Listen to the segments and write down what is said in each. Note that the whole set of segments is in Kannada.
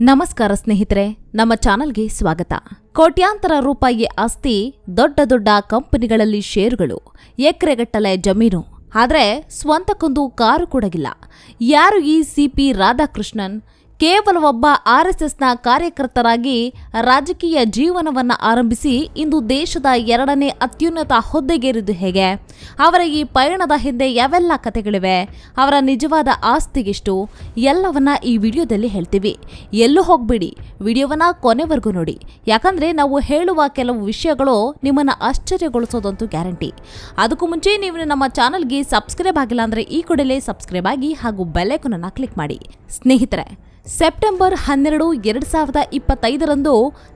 ನಮಸ್ಕಾರ ಸ್ನೇಹಿತರೆ, ನಮ್ಮ ಚಾನಲ್ಗೆ ಸ್ವಾಗತ. ಕೋಟ್ಯಾಂತರ ರೂಪಾಯಿ ಆಸ್ತಿ, ದೊಡ್ಡ ದೊಡ್ಡ ಕಂಪನಿಗಳಲ್ಲಿ ಷೇರುಗಳು, ಎಕರೆಗಟ್ಟಲೆ ಜಮೀನು. ಆದರೆ ಸ್ವಂತಕ್ಕೊಂದು ಕಾರು ಕೊಡಗಿಲ್ಲ. ಯಾರು ಈ ಸಿಪಿ ರಾಧಾಕೃಷ್ಣನ್? ಕೇವಲ ಒಬ್ಬ ಆರ್ಎಸ್ಎಸ್ನ ಕಾರ್ಯಕರ್ತರಾಗಿ ರಾಜಕೀಯ ಜೀವನವನ್ನು ಆರಂಭಿಸಿ ಇಂದು ದೇಶದ ಎರಡನೇ ಅತ್ಯುನ್ನತ ಹುದ್ದೆಗೇರಿದ್ದು ಹೇಗೆ? ಅವರ ಈ ಪಯಣದ ಹಿಂದೆ ಯಾವೆಲ್ಲ ಕಥೆಗಳಿವೆ? ಅವರ ನಿಜವಾದ ಆಸ್ತಿಗೆಷ್ಟು? ಎಲ್ಲವನ್ನ ಈ ವಿಡಿಯೋದಲ್ಲಿ ಹೇಳ್ತೀವಿ. ಎಲ್ಲೂ ಹೋಗಬೇಡಿ. ವಿಡಿಯೋವನ್ನ ಕೊನೆವರೆಗೂ ನೋಡಿ. ಯಾಕಂದ್ರೆ ನಾವು ಹೇಳುವ ಕೆಲವು ವಿಷಯಗಳು ನಿಮ್ಮನ್ನು ಆಶ್ಚರ್ಯಗೊಳಿಸೋದಂತೂ ಗ್ಯಾರಂಟಿ. ಅದಕ್ಕೂ ಮುಂಚೆ ನೀವು ನಮ್ಮ ಚಾನಲ್ಗೆ ಸಬ್ಸ್ಕ್ರೈಬ್ ಆಗಿಲ್ಲ ಅಂದರೆ ಈ ಕೂಡಲೇ ಸಬ್ಸ್ಕ್ರೈಬ್ ಆಗಿ ಹಾಗೂ ಬೆಲ್ಲೈಕನನ್ನು ಕ್ಲಿಕ್ ಮಾಡಿ. ಸ್ನೇಹಿತರೆ ಸೆಪ್ಟೆಂಬರ್ ಹನ್ನೆರಡು, ಎರಡು ಸಾವಿರದ ಇಪ್ಪತ್ತೈದರಂದು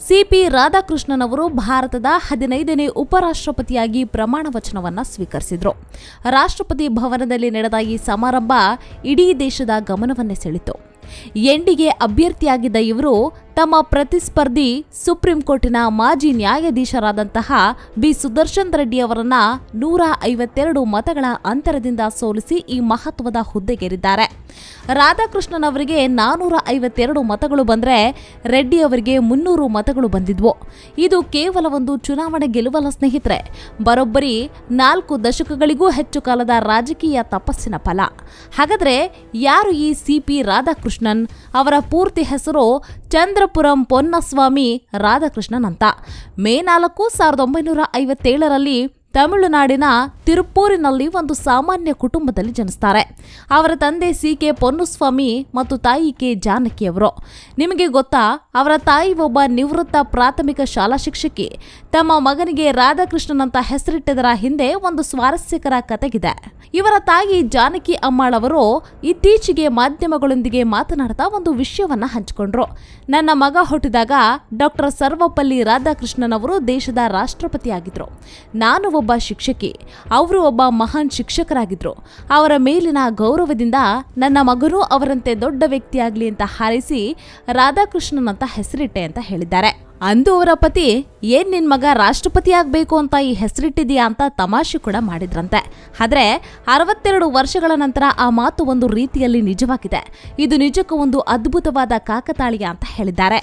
ಸಿಪಿ ರಾಧಾಕೃಷ್ಣನ್ ಅವರು ಭಾರತದ ಹದಿನೈದನೇ ಉಪರಾಷ್ಟ್ರಪತಿಯಾಗಿ ಪ್ರಮಾಣ ವಚನವನ್ನ ಸ್ವೀಕರಿಸಿದ್ರು. ರಾಷ್ಟ್ರಪತಿ ಭವನದಲ್ಲಿ ನಡೆದ ಈ ಸಮಾರಂಭ ಇಡೀ ದೇಶದ ಗಮನವನ್ನೇ ಸೆಳೆಯಿತು. ಎನ್ಡಿಗೆ ಅಭ್ಯರ್ಥಿಯಾಗಿದ್ದ ಇವರು ತಮ್ಮ ಪ್ರತಿಸ್ಪರ್ಧಿ ಸುಪ್ರೀಂ ಕೋರ್ಟಿನ ಮಾಜಿ ನ್ಯಾಯಾಧೀಶರಾದಂತಹ ಬಿ ಸುದರ್ಶನ್ ರೆಡ್ಡಿ ಅವರನ್ನ ನೂರ ಐವತ್ತೆರಡು ಮತಗಳ ಅಂತರದಿಂದ ಸೋಲಿಸಿ ಈ ಮಹತ್ವದ ಹುದ್ದೆಗೇರಿದ್ದಾರೆ. ರಾಧಾಕೃಷ್ಣನ್ ಅವರಿಗೆ ನಾನೂರ ಐವತ್ತೆರಡು ಮತಗಳು ಬಂದರೆ ರೆಡ್ಡಿ ಅವರಿಗೆ ಮುನ್ನೂರು ಮತಗಳು ಬಂದಿದ್ವು. ಇದು ಕೇವಲ ಒಂದು ಚುನಾವಣೆ ಗೆಲುವಲ್ಲ ಸ್ನೇಹಿತರೆ. ಬರೋಬ್ಬರಿ ನಾಲ್ಕು ದಶಕಗಳಿಗೂ ಹೆಚ್ಚು ಕಾಲದ ರಾಜಕೀಯ ತಪಸ್ಸಿನ ಫಲ. ಹಾಗಾದ್ರೆ ಯಾರು ಈ ಸಿಪಿ ರಾಧಾಕೃಷ್ಣನ್? ಅವರ ಪೂರ್ತಿ ಹೆಸರು ಚಂದ್ರಪುರಂ ಪೊನ್ನಸ್ವಾಮಿ ರಾಧಾಕೃಷ್ಣನ್ ಅಂತ ಮೇ ನಾಲ್ಕು ಸಾವಿರದ ಒಂಬೈನೂರ ಐವತ್ತೇಳರಲ್ಲಿ ತಮಿಳುನಾಡಿನ ತಿರುಪೂರಿನಲ್ಲಿ ಒಂದು ಸಾಮಾನ್ಯ ಕುಟುಂಬದಲ್ಲಿ ಜನಿಸ್ತಾರೆ. ಅವರ ತಂದೆ ಸಿ ಕೆ ಪೊನ್ನುಸ್ವಾಮಿ ಮತ್ತು ತಾಯಿ ಕೆ ಜಾನಕಿ ಅವರು. ನಿಮಗೆ ಗೊತ್ತಾ, ಅವರ ತಾಯಿ ಒಬ್ಬ ನಿವೃತ್ತ ಪ್ರಾಥಮಿಕ ಶಾಲಾ ಶಿಕ್ಷಕಿ. ತಮ್ಮ ಮಗನಿಗೆ ರಾಧಾಕೃಷ್ಣನ್ ಅಂತ ಹೆಸರಿಟ್ಟದರ ಹಿಂದೆ ಒಂದು ಸ್ವಾರಸ್ಯಕರ ಕತೆಗಿದೆ ಇವರ ತಾಯಿ ಜಾನಕಿ ಅಮ್ಮಾಳ್ ಅವರು ಇತ್ತೀಚೆಗೆ ಮಾಧ್ಯಮಗಳೊಂದಿಗೆ ಮಾತನಾಡ್ತಾ ಒಂದು ವಿಷಯವನ್ನ ಹಂಚಿಕೊಂಡ್ರು. ನನ್ನ ಮಗ ಹುಟ್ಟಿದಾಗ ಡಾಕ್ಟರ್ ಸರ್ವಪಲ್ಲಿ ರಾಧಾಕೃಷ್ಣನ್ ಅವರು ದೇಶದ ರಾಷ್ಟ್ರಪತಿಯಾಗಿದ್ರು. ನಾನು ಒಬ್ಬ ಶಿಕ್ಷಕಿ. ಅವರು ಒಬ್ಬ ಮಹಾನ್ ಶಿಕ್ಷಕರಾಗಿದ್ರು. ಅವರ ಮೇಲಿನ ಗೌರವದಿಂದ ನನ್ನ ಮಗನೂ ಅವರಂತೆ ದೊಡ್ಡ ವ್ಯಕ್ತಿಯಾಗಲಿ ಅಂತ ಹಾರೈಸಿ ರಾಧಾಕೃಷ್ಣನ್ ಅಂತ ಹೆಸರಿಟ್ಟೆ ಅಂತ ಹೇಳಿದ್ದಾರೆ. ಅಂದು ಅವರ ಪತಿ, ಏನ್ ನಿನ್ ಮಗ ರಾಷ್ಟ್ರಪತಿ ಆಗ್ಬೇಕು ಅಂತ ಈ ಹೆಸರಿಟ್ಟಿದೀಯಾ ಅಂತ ತಮಾಷೆ ಕೂಡ ಮಾಡಿದ್ರಂತೆ. ಆದ್ರೆ ಅರವತ್ತೆರಡು ವರ್ಷಗಳ ನಂತರ ಆ ಮಾತು ಒಂದು ರೀತಿಯಲ್ಲಿ ನಿಜವಾಗಿದೆ. ಇದು ನಿಜಕ್ಕೂ ಒಂದು ಅದ್ಭುತವಾದ ಕಾಕತಾಳೀಯ ಅಂತ ಹೇಳಿದ್ದಾರೆ.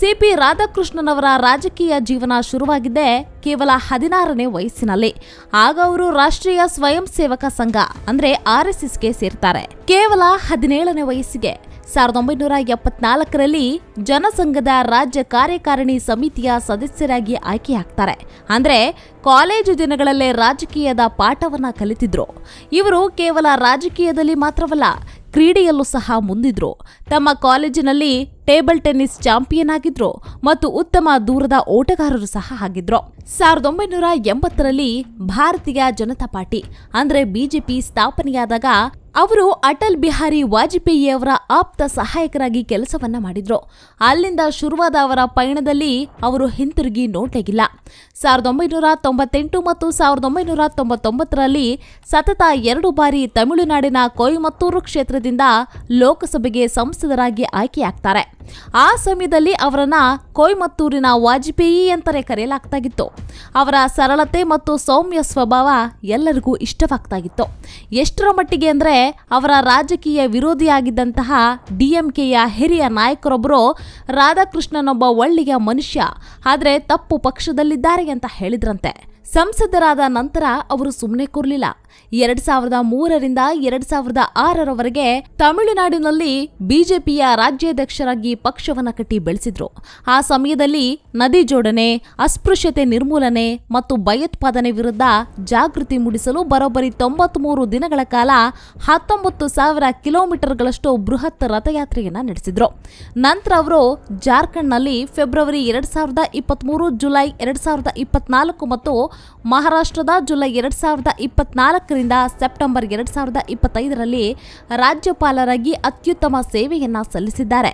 ಸಿಪಿ ರಾಧಾಕೃಷ್ಣನ್ ಅವರ ರಾಜಕೀಯ ಜೀವನ ಶುರುವಾಗಿದ್ದೇ ಕೇವಲ ಹದಿನಾರನೇ ವಯಸ್ಸಿನಲ್ಲಿ. ಆಗ ಅವರು ರಾಷ್ಟ್ರೀಯ ಸ್ವಯಂ ಸೇವಕ ಸಂಘ, ಅಂದ್ರೆ ಆರ್ ಎಸ್ ಎಸ್ಗೆ ಸೇರ್ತಾರೆ. ಕೇವಲ ಹದಿನೇಳನೇ ವಯಸ್ಸಿಗೆ ಸಾವಿರದ ಒಂಬೈನೂರ ಎಪ್ಪತ್ನಾಲ್ಕರಲ್ಲಿ ಜನಸಂಘದ ರಾಜ್ಯ ಕಾರ್ಯಕಾರಿಣಿ ಸಮಿತಿಯ ಸದಸ್ಯರಾಗಿ ಆಯ್ಕೆಯಾಗ್ತಾರೆ. ಅಂದರೆ ಕಾಲೇಜು ದಿನಗಳಲ್ಲೇ ರಾಜಕೀಯದ ಪಾಠವನ್ನು ಕಲಿತಿದ್ರು. ಇವರು ಕೇವಲ ರಾಜಕೀಯದಲ್ಲಿ ಮಾತ್ರವಲ್ಲ, ಕ್ರೀಡೆಯಲ್ಲೂ ಸಹ ಮುಂದಿದ್ರು. ತಮ್ಮ ಕಾಲೇಜಿನಲ್ಲಿ ಟೇಬಲ್ ಟೆನ್ನಿಸ್ ಚಾಂಪಿಯನ್ ಆಗಿದ್ರು ಮತ್ತು ಉತ್ತಮ ದೂರದ ಓಟಗಾರರು ಸಹ ಆಗಿದ್ರು. ಸಾವಿರದ ಒಂಬೈನೂರ ಎಂಬತ್ತರಲ್ಲಿ ಭಾರತೀಯ ಜನತಾ ಪಾರ್ಟಿ, ಅಂದರೆ ಬಿಜೆಪಿ ಸ್ಥಾಪನೆಯಾದಾಗ ಅವರು ಅಟಲ್ ಬಿಹಾರಿ ವಾಜಪೇಯಿ ಅವರ ಆಪ್ತ ಸಹಾಯಕರಾಗಿ ಕೆಲಸವನ್ನ ಮಾಡಿದ್ರು. ಅಲ್ಲಿಂದ ಶುರುವಾದ ಅವರ ಪಯಣದಲ್ಲಿ ಅವರು ಹಿಂತಿರುಗಿ ನೋಟೆಗಿಲ್ಲ. ಸಾವಿರದ ಒಂಬೈನೂರ ತೊಂಬತ್ತೆಂಟು ಮತ್ತು ಸಾವಿರದ ಒಂಬೈನೂರ ತೊಂಬತ್ತೊಂಬತ್ತರಲ್ಲಿ ಸತತ ಎರಡು ಬಾರಿ ತಮಿಳುನಾಡಿನ ಕೊಯಮತ್ತೂರು ಕ್ಷೇತ್ರದಿಂದ ಲೋಕಸಭೆಗೆ ಸಂಸದರಾಗಿ ಆಯ್ಕೆಯಾಗ್ತಾರೆ. ಆ ಸಮಯದಲ್ಲಿ ಅವರನ್ನ ಕೊಯಮತ್ತೂರಿನ ವಾಜಪೇಯಿ ಅಂತಲೇ ಕರೆಯಲಾಗ್ತಾಗಿತ್ತು. ಅವರ ಸರಳತೆ ಮತ್ತು ಸೌಮ್ಯ ಸ್ವಭಾವ ಎಲ್ಲರಿಗೂ ಇಷ್ಟವಾಗ್ತಾಗಿತ್ತು. ಎಷ್ಟರ ಮಟ್ಟಿಗೆ ಅಂದರೆ ಅವರ ರಾಜಕೀಯ ವಿರೋಧಿಯಾಗಿದ್ದಂತಹ ಡಿಎಂಕೆಯ ಹಿರಿಯ ನಾಯಕರೊಬ್ಬರು ರಾಧಾಕೃಷ್ಣನೊಬ್ಬ ಒಳ್ಳೆಯ ಮನುಷ್ಯ, ಆದರೆ ತಪ್ಪು ಪಕ್ಷದಲ್ಲಿದ್ದಾರೆ ಅಂತ ಹೇಳಿದ್ರಂತೆ. ಸಂಸದರಾದ ನಂತರ ಅವರು ಸುಮ್ಮನೆ ಕೂರಲಿಲ್ಲ. ಎರಡ್ ಸಾವಿರದ ಮೂರರಿಂದ ಎರಡ್ ಸಾವಿರದ ಆರರವರೆಗೆ ತಮಿಳುನಾಡಿನಲ್ಲಿ ಬಿಜೆಪಿಯ ರಾಜ್ಯಾಧ್ಯಕ್ಷರಾಗಿ ಪಕ್ಷವನ್ನ ಕಟ್ಟಿ ಬೆಳೆಸಿದ್ರು. ಆ ಸಮಯದಲ್ಲಿ ನದಿ ಜೋಡಣೆ, ಅಸ್ಪೃಶ್ಯತೆ ನಿರ್ಮೂಲನೆ ಮತ್ತು ಭಯೋತ್ಪಾದನೆ ವಿರುದ್ಧ ಜಾಗೃತಿ ಮೂಡಿಸಲು ಬರೋಬ್ಬರಿ ತೊಂಬತ್ಮೂರು ದಿನಗಳ ಕಾಲ ಹತ್ತೊಂಬತ್ತು ಸಾವಿರ ಕಿಲೋಮೀಟರ್ಗಳಷ್ಟು ಬೃಹತ್ ರಥಯಾತ್ರೆಯನ್ನ ನಡೆಸಿದ್ರು. ನಂತರ ಅವರು ಜಾರ್ಖಂಡ್ನಲ್ಲಿ ಫೆಬ್ರವರಿ ಎರಡ್ ಸಾವಿರದ ಇಪ್ಪತ್ಮೂರು, ಜುಲೈ ಎರಡ್ ಸಾವಿರದ ಇಪ್ಪತ್ನಾಲ್ಕು ಮತ್ತು ಮಹಾರಾಷ್ಟ್ರದ ಜುಲೈ ಎರಡು ಸಾವಿರದ ಇಪ್ಪತ್ನಾಲ್ಕರಿಂದ ಸೆಪ್ಟೆಂಬರ್ ಎರಡು ಸಾವಿರದ ಇಪ್ಪತ್ತೈದರಲ್ಲಿ ರಾಜ್ಯಪಾಲರಾಗಿ ಅತ್ಯುತ್ತಮ ಸೇವೆಯನ್ನು ಸಲ್ಲಿಸಿದ್ದಾರೆ.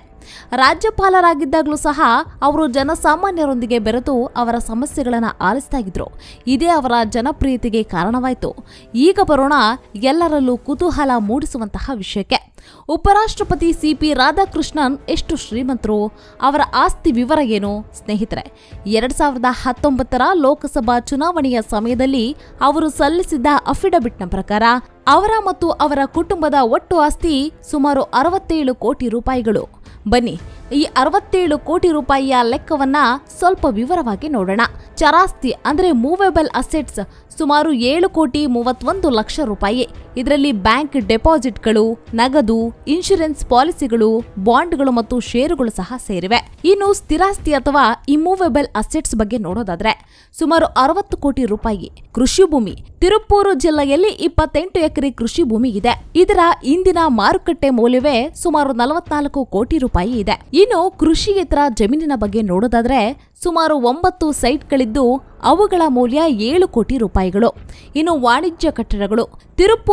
ರಾಜ್ಯಪಾಲರಾಗಿದ್ದಾಗಲೂ ಸಹ ಅವರು ಜನಸಾಮಾನ್ಯರೊಂದಿಗೆ ಬೆರೆತು ಅವರ ಸಮಸ್ಯೆಗಳನ್ನು ಆಲಿಸ್ತಾ ಇದ್ರು. ಇದೇ ಅವರ ಜನಪ್ರಿಯತೆಗೆ ಕಾರಣವಾಯಿತು. ಈಗ ಬರೋಣ ಎಲ್ಲರಲ್ಲೂ ಕುತೂಹಲ ಮೂಡಿಸುವಂತಹ ವಿಷಯಕ್ಕೆ. ಉಪರಾಷ್ಟ್ರಪತಿ ಸಿಪಿ ರಾಧಾಕೃಷ್ಣನ್ ಎಷ್ಟು ಶ್ರೀಮಂತರು? ಅವರ ಆಸ್ತಿ ವಿವರ ಏನು? ಸ್ನೇಹಿತರೆ, ಎರಡ್ ಸಾವಿರದ ಹತ್ತೊಂಬತ್ತರ ಲೋಕಸಭಾ ಚುನಾವಣೆಯ ಸಮಯದಲ್ಲಿ ಅವರು ಸಲ್ಲಿಸಿದ್ದ ಅಫಿಡವಿಟ್ನ ಪ್ರಕಾರ ಅವರ ಮತ್ತು ಅವರ ಕುಟುಂಬದ ಒಟ್ಟು ಆಸ್ತಿ ಸುಮಾರು ಅರವತ್ತೇಳು ಕೋಟಿ ರೂಪಾಯಿಗಳು. ಬನ್ನಿ, ಈ ಅರವತ್ತೇಳು ಕೋಟಿ ರೂಪಾಯಿಯ ಲೆಕ್ಕವನ್ನ ಸ್ವಲ್ಪ ವಿವರವಾಗಿ ನೋಡೋಣ. ಚರಾಸ್ತಿ ಅಂದ್ರೆ ಮೂವೇಬಲ್ ಅಸೆಟ್ಸ್ ಸುಮಾರು ಏಳು ಕೋಟಿ ಮೂವತ್ತೊಂದು ಲಕ್ಷ ರೂಪಾಯಿ. ಇದರಲ್ಲಿ ಬ್ಯಾಂಕ್ ಡೆಪಾಸಿಟ್ಗಳು, ನಗದು, ಇನ್ಶೂರೆನ್ಸ್ ಪಾಲಿಸಿಗಳು, ಬಾಂಡ್ಗಳು ಮತ್ತು ಷೇರುಗಳು ಸಹ ಸೇರಿವೆ. ಇನ್ನು ಸ್ಥಿರಾಸ್ತಿ ಅಥವಾ ಇಮೂವೆಬಲ್ ಅಸೆಟ್ಸ್ ಬಗ್ಗೆ ನೋಡೋದಾದ್ರೆ ಸುಮಾರು ಅರವತ್ತು ಕೋಟಿ ರೂಪಾಯಿ ಕೃಷಿ ಭೂಮಿ. ತಿರುಪೂರು ಜಿಲ್ಲೆಯಲ್ಲಿ ಇಪ್ಪತ್ತೆಂಟು ಎಕರೆ ಕೃಷಿ ಭೂಮಿ ಇದೆ. ಇದರ ಇಂದಿನ ಮಾರುಕಟ್ಟೆ ಮೌಲ್ಯವೇ ಸುಮಾರು ನಲವತ್ನಾಲ್ಕು ಕೋಟಿ ರೂಪಾಯಿ ಇದೆ. ಇನ್ನು ಕೃಷಿಯೇತರ ಜಮೀನಿನ ಬಗ್ಗೆ ನೋಡೋದಾದ್ರೆ ಸುಮಾರು ಒಂಬತ್ತು ಸೈಟ್ಗಳಿದ್ದು ಅವುಗಳ ಮೌಲ್ಯ ಏಳು ಕೋಟಿ ರೂಪಾಯಿಗಳು. ಇನ್ನು ವಾಣಿಜ್ಯ ಕಟ್ಟಡಗಳು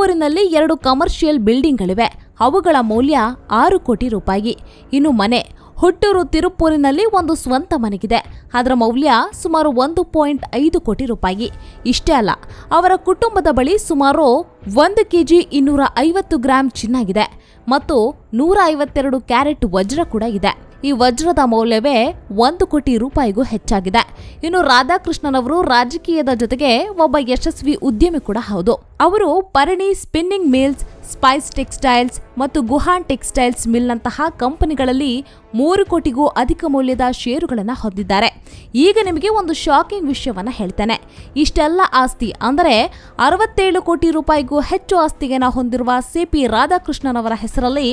ತಿರುಪೂರಿನಲ್ಲಿ ಎರಡು ಕಮರ್ಷಿಯಲ್ ಬಿಲ್ಡಿಂಗ್ಗಳಿವೆ. ಅವುಗಳ ಮೌಲ್ಯ ಆರು ಕೋಟಿ ರೂಪಾಯಿ. ಇನ್ನು ಮನೆ, ಹುಟ್ಟೂರು ತಿರುಪೂರಿನಲ್ಲಿ ಒಂದು ಸ್ವಂತ ಮನೆಗಿದೆ. ಅದರ ಮೌಲ್ಯ ಸುಮಾರು ಒಂದು ಪಾಯಿಂಟ್ ಐದು ಕೋಟಿ ರೂಪಾಯಿ. ಇಷ್ಟೇ ಅಲ್ಲ, ಅವರ ಕುಟುಂಬದ ಬಳಿ ಸುಮಾರು ಒಂದು ಕೆಜಿ ಇನ್ನೂರ ಐವತ್ತು ಗ್ರಾಂ ಚಿನ್ನಾಗಿದೆ ಮತ್ತು ನೂರ ಐವತ್ತೆರಡು ಕ್ಯಾರೆಟ್ ವಜ್ರ ಕೂಡ ಇದೆ. ಈ ವಜ್ರದ ಮೌಲ್ಯವೇ ಒಂದು ಕೋಟಿ ರೂಪಾಯಿಗೂ ಹೆಚ್ಚಾಗಿದೆ. ಇನ್ನು ರಾಧಾಕೃಷ್ಣನವರು ರಾಜಕೀಯದ ಜೊತೆಗೆ ಒಬ್ಬ ಯಶಸ್ವಿ ಉದ್ಯಮಿ ಕೂಡ ಹೌದು. ಅವರು Parani spinning mills spice textiles ಮತ್ತು ಗುಹಾನ್ ಟೆಕ್ಸ್ಟೈಲ್ಸ್ ಮಿಲ್ನಂತಹ ಕಂಪನಿಗಳಲ್ಲಿ ಮೂರು ಕೋಟಿಗೂ ಅಧಿಕ ಮೌಲ್ಯದ ಷೇರುಗಳನ್ನು ಹೊಂದಿದ್ದಾರೆ. ಈಗ ನಿಮಗೆ ಒಂದು ಶಾಕಿಂಗ್ ವಿಷಯವನ್ನು ಹೇಳ್ತೇನೆ. ಇಷ್ಟೆಲ್ಲ ಆಸ್ತಿ ಅಂದರೆ ಅರವತ್ತೇಳು ಕೋಟಿ ರೂಪಾಯಿಗೂ ಹೆಚ್ಚು ಆಸ್ತಿಯನ್ನು ಹೊಂದಿರುವ ಸಿ ಪಿ ರಾಧಾಕೃಷ್ಣನವರ ಹೆಸರಲ್ಲಿ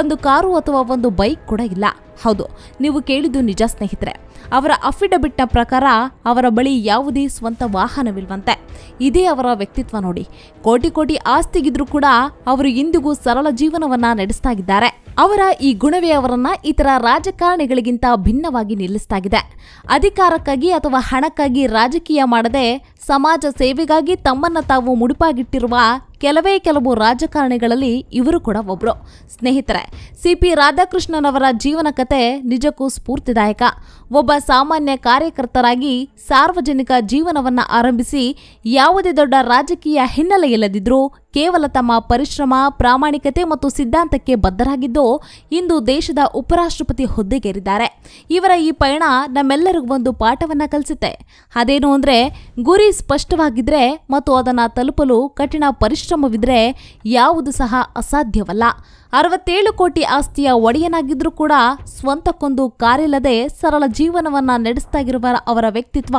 ಒಂದು ಕಾರು ಅಥವಾ ಒಂದು ಬೈಕ್ ಕೂಡ ಇಲ್ಲ. ಹೌದು, ನೀವು ಕೇಳಿದ್ದು ನಿಜ ಸ್ನೇಹಿತರೆ. ಅವರ ಅಫಿಡವಿಟ್ನ ಪ್ರಕಾರ ಅವರ ಬಳಿ ಯಾವುದೇ ಸ್ವಂತ ವಾಹನವಿಲ್ವಂತೆ. ಇದೇ ಅವರ ವ್ಯಕ್ತಿತ್ವ ನೋಡಿ. ಕೋಟಿ ಕೋಟಿ ಆಸ್ತಿಗಿದ್ರೂ ಕೂಡ ಅವರು ಇಂದಿಗೂ ಸರಳ ಜೀವನವನ್ನ ನಡೆಸ್ತಾ ಇದ್ದಾರೆ. ಅವರ ಈ ಗುಣವೇ ಅವರನ್ನ ಇತರ ರಾಜಕಾರಣಿಗಳಿಗಿಂತ ಭಿನ್ನವಾಗಿ ನಿಲ್ಲಿಸ್ತಾಗಿದೆ. ಅಧಿಕಾರಕ್ಕಾಗಿ ಅಥವಾ ಹಣಕ್ಕಾಗಿ ರಾಜಕೀಯ ಮಾಡದೆ ಸಮಾಜ ಸೇವೆಗಾಗಿ ತಮ್ಮನ್ನ ತಾವು ಮುಡಿಪಾಗಿಟ್ಟಿರುವ ಕೆಲವೇ ಕೆಲವು ರಾಜಕಾರಣಿಗಳಲ್ಲಿ ಇವರು ಕೂಡ ಒಬ್ರು. ಸ್ನೇಹಿತರೆ ಸಿ ಪಿ ಅವರ ಜೀವನ ಕತೆ ನಿಜಕ್ಕೂ ಸ್ಫೂರ್ತಿದಾಯಕ. ಒಬ್ಬ ಸಾಮಾನ್ಯ ಕಾರ್ಯಕರ್ತರಾಗಿ ಸಾರ್ವಜನಿಕ ಜೀವನವನ್ನ ಆರಂಭಿಸಿ ಯಾವುದೇ ದೊಡ್ಡ ರಾಜಕೀಯ ಹಿನ್ನೆಲೆ ಇಲ್ಲದಿದ್ರೂ ಕೇವಲ ತಮ್ಮ ಪರಿಶ್ರಮ, ಪ್ರಾಮಾಣಿಕತೆ ಮತ್ತು ಸಿದ್ಧಾಂತಕ್ಕೆ ಬದ್ಧರಾಗಿದ್ದು ಇಂದು ದೇಶದ ಉಪರಾಷ್ಟ್ರಪತಿ ಹುದ್ದೆಗೇರಿದ್ದಾರೆ. ಇವರ ಈ ಪಯಣ ನಮ್ಮೆಲ್ಲರಿಗೂ ಒಂದು ಪಾಠವನ್ನ ಕಲಿಸುತ್ತೆ. ಅದೇನು ಅಂದರೆ ಗುರಿ ಸ್ಪಷ್ಟವಾಗಿದ್ರೆ ಮತ್ತು ಅದನ್ನು ತಲುಪಲು ಕಠಿಣ ಪರಿಶ್ರಮವಿದ್ದರೆ ಯಾವುದು ಸಹ ಅಸಾಧ್ಯವಲ್ಲ. ಅರವತ್ತೇಳು ಕೋಟಿ ಆಸ್ತಿಯ ಒಡೆಯನಾಗಿದ್ರೂ ಕೂಡ ಸ್ವಂತಕ್ಕೊಂದು ಕಾರಿಲ್ಲದೆ ಸರಳ ಜೀವನವನ್ನ ನಡೆಸ್ತಾ ಇರುವ ಅವರ ವ್ಯಕ್ತಿತ್ವ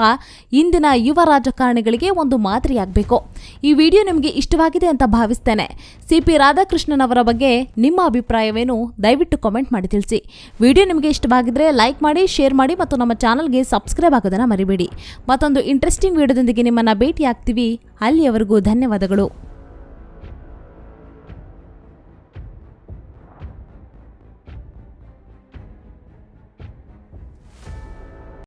ಇಂದಿನ ಯುವ ರಾಜಕಾರಣಿಗಳಿಗೆ ಒಂದು ಮಾದರಿಯಾಗಬೇಕು. ಈ ವಿಡಿಯೋ ನಿಮಗೆ ಇಷ್ಟವಾಗಿದೆ ಭಾವಿಸ್ತೇನೆ. ಸಿ ಪಿ ರಾಧಾಕೃಷ್ಣನ್ ಅವರ ಬಗ್ಗೆ ನಿಮ್ಮ ಅಭಿಪ್ರಾಯವೇನು? ದಯವಿಟ್ಟು ಕಾಮೆಂಟ್ ಮಾಡಿ ತಿಳಿಸಿ. ವಿಡಿಯೋ ನಿಮಗೆ ಇಷ್ಟವಾಗಿದ್ರೆ ಲೈಕ್ ಮಾಡಿ ಶೇರ್ ಮಾಡಿ ಮತ್ತು ನಮ್ಮ ಚಾನಲ್ಗೆ ಸಬ್ಸ್ಕ್ರೈಬ್ ಆಗೋದನ್ನು ಮರಿಬೇಡಿ. ಮತ್ತೊಂದು ಇಂಟ್ರೆಸ್ಟಿಂಗ್ ವಿಡಿಯೋದೊಂದಿಗೆ ನಿಮ್ಮನ್ನು ಭೇಟಿ ಆಗ್ತೀವಿ ಅಲ್ಲಿಯವರೆಗೂ ಧನ್ಯವಾದಗಳು.